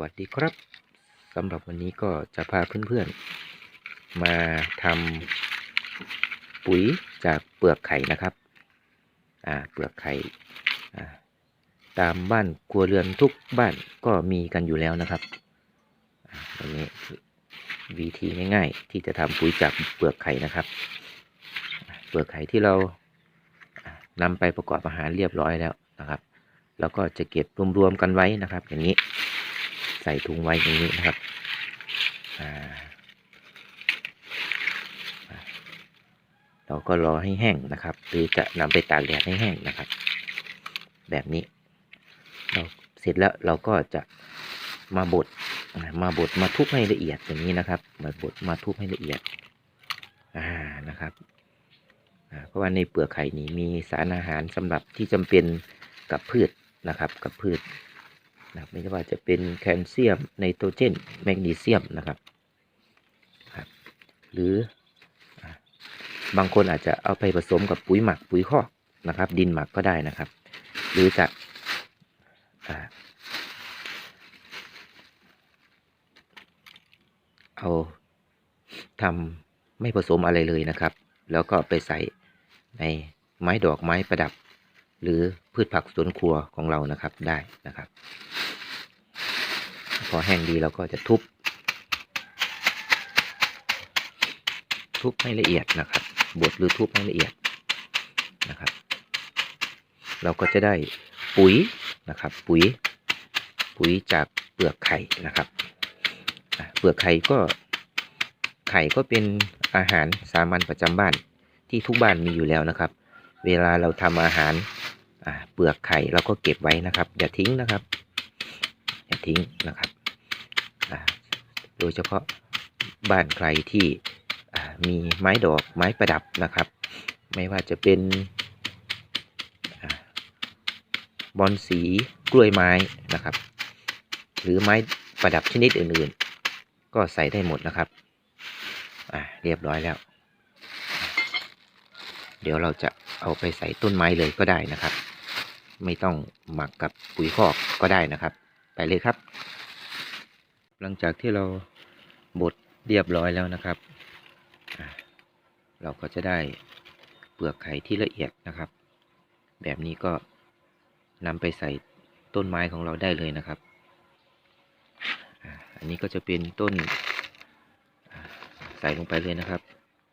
วัสดีครับสำหรับวันนี้ก็จะพาเพื่อนๆ มาทำปุ๋ยจากเปลือกไข่นะครับอ่าเปลือกไข่อ่าตามบ้านครัวเรือนทุกบ้านก็มีกันอยู่แล้วนะครับวันนี้วิธีง่ายๆ ที่จะทำปุ๋ยจากเปลือกไข่นะครับ เปลือกไข่ที่เราอ่านำไปประกอบอาหารเรียบร้อยแล้วนะครับ แล้วก็จะเก็บรวมๆกันไว้นะครับ อย่างนี้ ใส่ถุงไว้อย่างนี้นะครับเราก็รอให้แห้งนะครับ หรือจะนำไปตากแดดให้แห้งนะครับ แบบนี้ เราเสร็จแล้วเราก็จะมาบดมาบดมาทุบให้ละเอียดอย่างนี้นะครับ มาบดมาทุบให้ละเอียดอ่านะครับเพราะว่าในเปลือกไข่นี้มีสารอาหารสำหรับที่จำเป็นกับพืชนะครับ กับพืช นะครับไม่ว่าจะเป็นแคลเซียมไนโตรเจนแมกนีเซียมนะครับครับ หรือบางคนอาจจะเอาไปผสมกับปุ๋ยหมักปุ๋ยคอกนะครับ ดินหมักก็ได้นะครับ หรือจะเอาทำไม่ผสมอะไรเลยนะครับ แล้วก็ไปใส่ในไม้ดอกไม้ประดับ หรือพืชผักสวนครัวของเรานะครับได้นะครับ พอแห้งดีเราก็จะทุบ ทุบให้ละเอียดนะครับบดหรือทุบให้ละเอียดนะครับ เราก็จะได้ปุ๋ยนะครับ ปุ๋ย ปุ๋ยจากเปลือกไข่นะครับเปลือกไข่ก็ไข่ก็เป็นอาหารสามัญประจำบ้านที่ทุกบ้านมีอยู่แล้วนะครับ เวลาเราทำอาหารเปลือกไข่เราก็เก็บไว้นะครับ อย่าทิ้งนะครับ อย่าทิ้งนะครับ โดยเฉพาะบ้านใครที่มีไม้ดอกไม้ประดับนะครับ ไม่ว่าจะเป็นอบอนสีกล้วยไม้นะครับ หรือไม้ประดับชนิดอื่นๆ ก็ใส่ได้หมดนะครับอ่าเรียบร้อยแล้ว เดี๋ยวเราจะเอาไปใส่ต้นไม้เลยก็ได้นะครับ ไม่ต้องหมักกับปุ๋ยคอกก็ได้นะครับ ไปเลยครับ หลังจากที่เรา บดเรียบร้อยแล้วนะครับ เราก็จะได้เปลือกไข่ที่ละเอียดนะครับ แบบนี้ก็นำไปใส่ต้นไม้ของเราได้เลยนะครับ อันนี้ก็จะเป็นต้นใส่ลงไปเลยนะครับ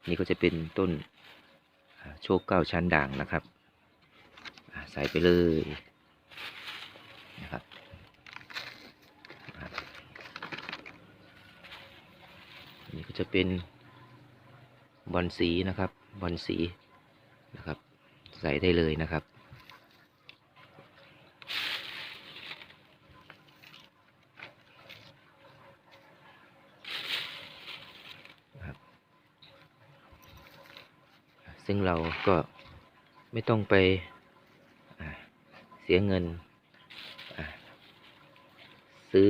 นี่ก็จะเป็นต้นโชคเก้าชั้นด่างนะครับ ใส่ไปเลยนะครับอ่า อันนี่ก็จะเป็นบอลสีนะครับบอลสีนะครับ ใส่ได้เลยนะครับ ซึ่งเราก็ไม่ต้องไปเสียเงินซื้อ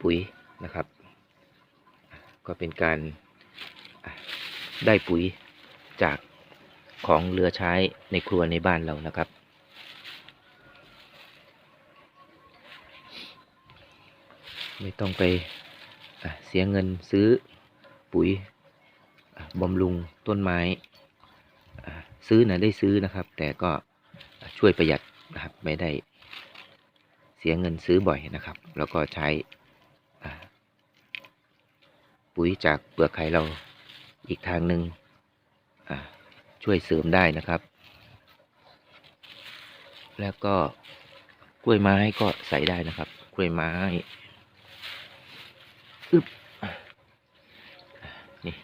ปุ๋ยนะครับ ก็เป็นการได้ปุ๋ยจากของเหลือใช้ในครัวในบ้านเรานะครับ ไม่ต้องไปเสียเงินซื้อปุ๋ยบำรุงต้นไม้ ซื้อนะได้ซื้อนะครับ แต่ก็ช่วยประหยัดนะครับไม่ได้เสียเงินซื้อบ่อยนะครับ แล้วก็ใช้ ปุ๋ยจากเปลือกไข่เราอีกทางหนึ่งช่วยเสริมได้นะครับ แล้วก็กล้วยไม้ก็ใส่ได้นะครับ กล้วยไม้อึบนี่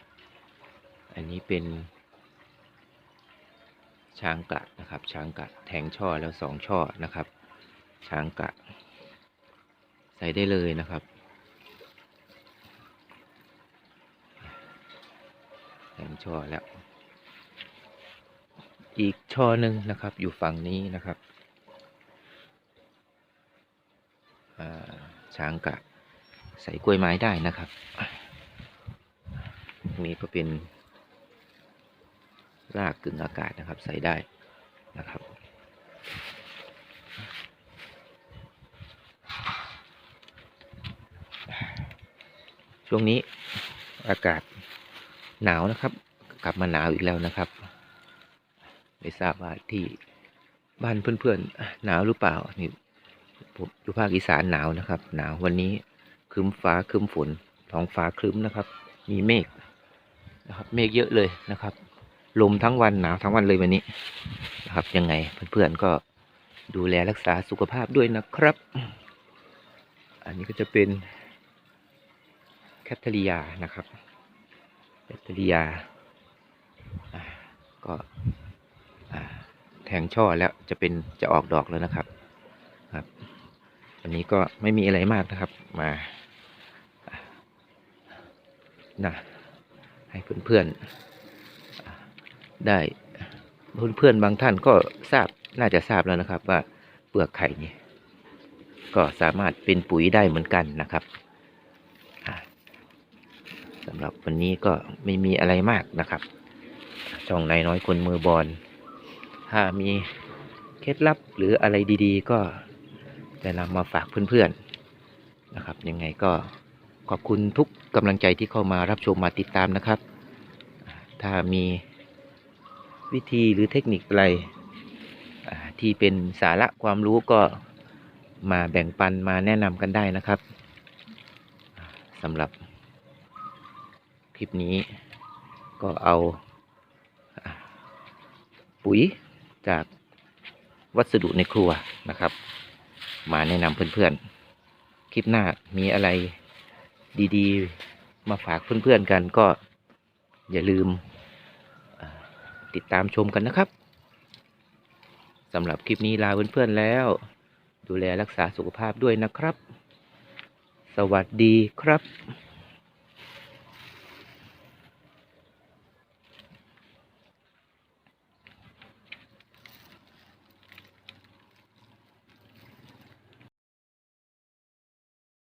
อันนี้เป็น ช้างกะนะครับ ช้างกะแทงช่อแล้วสองช่อนะครับ ช้างกะ ใส่ได้เลยนะครับ แทงช่อแล้ว อีกช่อหนึ่งนะครับ อยู่ฝั่งนี้นะครับช้างกะใส่กล้วยไม้ได้นะครับนี่ก็เป็นรากกึ่งอากาศนะครับ ใส่ได้นะครับ ช่วงนี้อากาศ หนาวนะครับ กลับมาหนาวอีกแล้วนะครับ ไม่ทราบว่าที่บ้านเพื่อนๆหนาวหรือเปล่านี่ผมอยู่ภาคอีสานหนาวนะครับ หนาววันนี้ครึ้มฟ้าครึ้มฝนท้องฟ้าครึ้มนะครับ มีเมฆนะครับ เมฆเยอะเลยนะครับ ลมทั้งวันหนาวทั้งวันเลยวันนี้นะครับ ยังไงเพื่อนๆก็ดูแลรักษาสุขภาพด้วยนะครับ อันนี้ก็จะเป็นแคทเทอริยานะครับ แคทเทอริยาก็แทงช่อแล้วจะเป็นจะออกดอกแล้วนะครับครับอันนี้ก็ไม่มีอะไรมากนะครับมานะให้เพื่อนๆอ่าได้เพื่อนๆบางท่านก็ทราบน่าจะทราบแล้วนะครับว่าเปลือกไข่นี่ก็สามารถเป็นปุ๋ยได้เหมือนกันนะครับ สำหรับวันนี้ก็ไม่มีอะไรมากนะครับ ช่องนายน้อยคนมือบอลถ้ามีเคล็ดลับหรืออะไรดีๆ ก็จะนำมาฝากเพื่อนๆนะครับ ยังไงก็ขอบคุณทุกกำลังใจที่เข้ามารับชมมาติดตามนะครับ ถ้ามีวิธีหรือเทคนิคอะไรที่เป็นสาระความรู้ก็มาแบ่งปันมาแนะนำกันได้นะครับสำหรับ ลิปนี้ก็เอาปุ๋ยจากวัสดุในครัวนะครับ มาแนะนำเพื่อนๆ คลิปหน้ามีอะไรดีๆ มาฝากเพื่อนๆกันก็อย่าลืมติดตามชมกันนะครับสำหรับคลิปนี้ลาเพื่อนๆแล้ว ดูแลรักษาสุขภาพด้วยนะครับ สวัสดีครับ